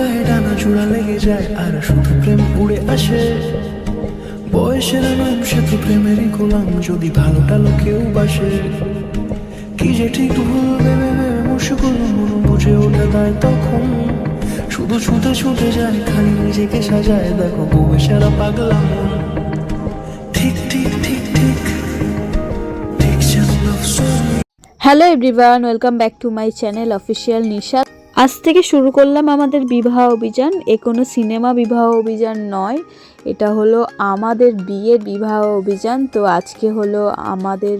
গায়ে ডানা জোড়া লেগে যায়, আর শুধু প্রেম উড়ে আসে। বয়সের নাম সে প্রেমেরই গোলাম, যদি ভালোটা লোকেও বাসে। কি যে ঠিক ভুল ভেবে ভেবে মুশকুল মন বুঝে ওঠে তাই তখন। শুধু ছুটে ছুটে যায় খালি নিজেকে সাজায়, দেখো বউয়ে সারা পাগলা ঠিক ঠিক ঠিক ঠিক। Hello everyone welcome back to my channel official Nisha আজ থেকে শুরু করলাম আমাদের বিবাহ অভিযান। এ কোনো সিনেমা বিবাহ অভিযান নয়। এটা হলো আমাদের বিয়ের বিবাহ অভিযান। তো আজকে হলো আমাদের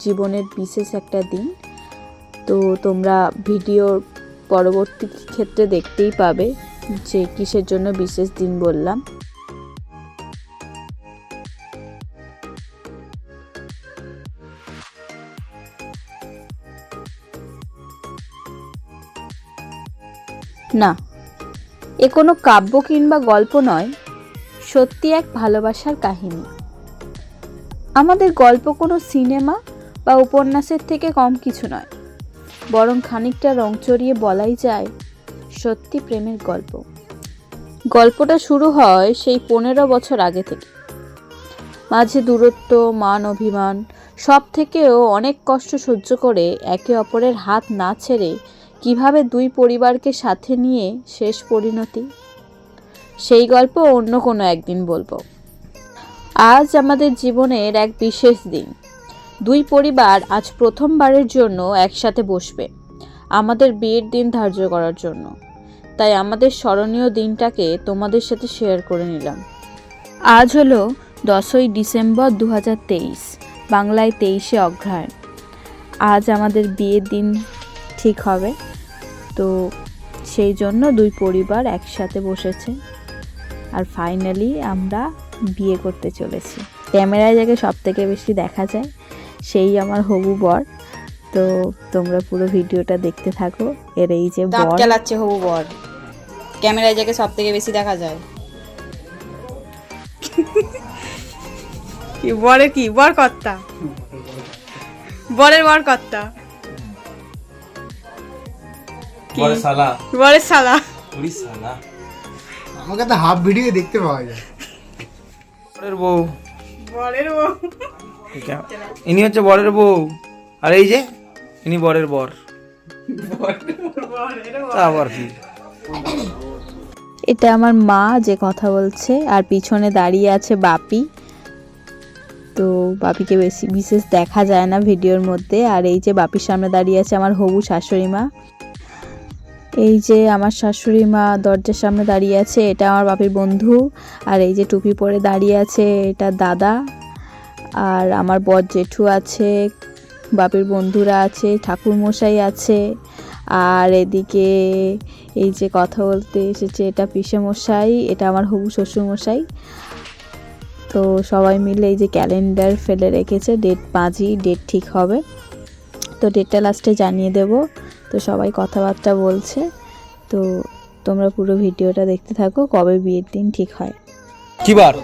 জীবনের বিশেষ একটা দিন। তো তোমরা ভিডিওর পরবর্তী ক্ষেত্রে দেখতেই পাবে যে কিসের জন্য বিশেষ দিন বললাম। না। এ কোনো কাব্য কিংবা গল্প নয়, সত্যি এক ভালোবাসার কাহিনী। আমাদের গল্প কোনো সিনেমা বা উপন্যাসের থেকে কম কিছু নয়, বরং খানিকটা রং চড়িয়ে বলাই যায় সত্যি প্রেমের গল্প। গল্পটা শুরু হয় সেই পনেরো বছর আগে থেকে। মাঝে দূরত্ব, মান, অভিমান সব থেকেও অনেক কষ্ট সহ্য করে একে অপরের হাত না ছেড়ে কীভাবে দুই পরিবারকে সাথে নিয়ে শেষ পরিণতি? সেই গল্প অন্য কোনো একদিন বলব। আজ আমাদের জীবনের এক বিশেষ দিন। দুই পরিবার আজ প্রথমবারের জন্য একসাথে বসবে আমাদের বিয়ের দিন ধার্য করার জন্য। তাই আমাদের স্মরণীয় দিনটাকে তোমাদের সাথে শেয়ার করে নিলাম। আজ হলো দশই ডিসেম্বর দু হাজার তেইশ, বাংলায় তেইশে অগ্রহায়ণ। আজ আমাদের বিয়ের দিন ঠিক হবে? তো সেই জন্য দুই পরিবার একসাথে বসেছে। আর ফাইনালি আমরা বিয়ে করতে চলেছি। ক্যামেরায় যাকে সব থেকে বেশি দেখা যায় সেই আমার হবু বর। তো তোমরা পুরো ভিডিওটা দেখতে থাকো। এর এই যে বর। চালাচ্ছে হবু বর। ক্যামেরায় যাকে সব থেকে বেশি দেখা যায়। কি বরের কি? বর কর্তা বরের বর কর্তা বড় শালা ওরি আমাকে তো হাফ ভিডিও দেখতে পাওয়া যায়। বরের বউ। বরের বউ। ইনি হচ্ছে বরের বউ। আর এই যে ইনি বরের বর। আবার কি? এটা আমার মা যে কথা বলছে আর পিছনে দাঁড়িয়ে আছে বাপি। তো বাপিকে বেশি বিশেষ দেখা যায় না ভিডিওর মধ্যে। আর এই যে বাপির সামনে দাঁড়িয়ে আছে আমার হবু শাশুড়ি মা। এই যে আমার শাশুড়ি মা দরজার সামনে দাঁড়িয়ে আছে, এটা আমার বাপের বন্ধু। আর এই যে টুপি পরে দাঁড়িয়ে আছে, এটা দাদা। আর আমার বর জেঠু আছে, বাপের বন্ধুরা আছে, ঠাকুরমশাই আছে। আর এদিকে এই যে কথা বলতে এসেছে, এটা পিসে মশাই এটা আমার হবু শ্বশুর মশাই তো সবাই মিলে এই যে ক্যালেন্ডার ফেলে রেখেছে, ডেট পাঁচই ডেট ঠিক হবে। তো ডেটটা লাস্টে জানিয়ে দেব। তো সবাই কথাবার্তা বলছে। তো তোমরা পুরো ভিডিওটা দেখতে থাকো কবে বিয়ের দিন ঠিক হয়। কি বার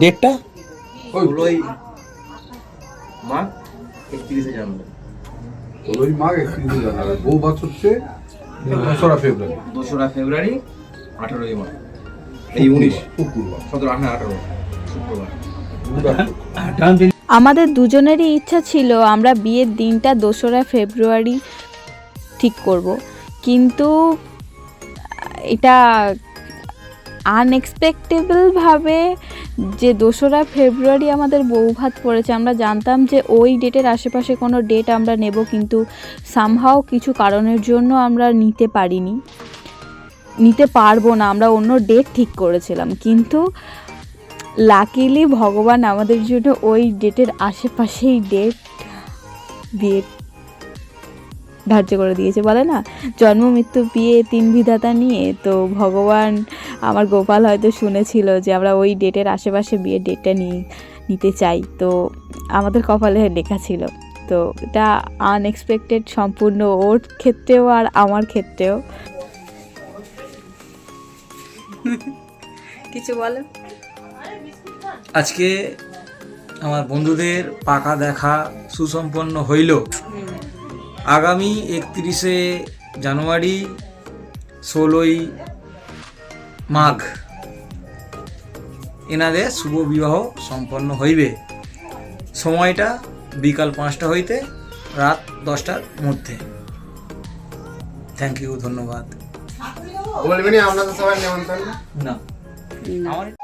ডেটটা? ষোলোই। মাঘ একত্রিশে জানুয়ারি। ষোলোই মাঘ একত্রিশে জানুয়ারি। বউ বাস হচ্ছে দোসরা ফেব্রুয়ারি। দোসরা ফেব্রুয়ারি আঠারোই মাঘ এই উনিশ। সতেরো আঠারো। আমাদের দুজনেরই ইচ্ছা ছিল আমরা বিয়ের দিনটা দোসরা ফেব্রুয়ারি ঠিক করব। কিন্তু এটা আনএক্সপেক্টেবলভাবে যে দোসরা ফেব্রুয়ারি আমাদের বৌভাত পড়েছে, আমরা জানতাম যে ওই ডেটের আশেপাশে কোনো ডেট আমরা নেব, কিন্তু সামহাও কিছু কারণের জন্য আমরা নিতে পারিনি। নিতে পারব না, আমরা অন্য ডেট ঠিক করেছিলাম। কিন্তু লাকিলি ভগবান আমাদের জন্য ওই ডেটের আশেপাশেই ডেট বিয়ে ধার্য করে দিয়েছে, বলে না? জন্ম, মৃত্যু, বিয়ে, তিন বিধাতা নিয়ে তো ভগবান আমার গোপাল হয়তো শুনেছিল যে আমরা ওই ডেটের আশেপাশে বিয়ের ডেটটা নিয়ে নিতে চাই। তো আমাদের কপালে লেখা ছিল। তো এটা আনএক্সপেক্টেড সম্পূর্ণ ওর ক্ষেত্রেও আর আমার ক্ষেত্রেও। কিছু বলো। আজকে আমার বন্ধুদের পাকা দেখা সুসম্পন্ন হইল। আগামী একত্রিশে জানুয়ারি ষোলোই মাঘ এনাদের শুভ বিবাহ সম্পন্ন হইবে। সময়টা বিকাল পাঁচটা হইতে রাত দশটার মধ্যে। থ্যাংক ইউ ধন্যবাদ। বলবেনি আপনাদের সবাই নেমন্তন্ন না। আমার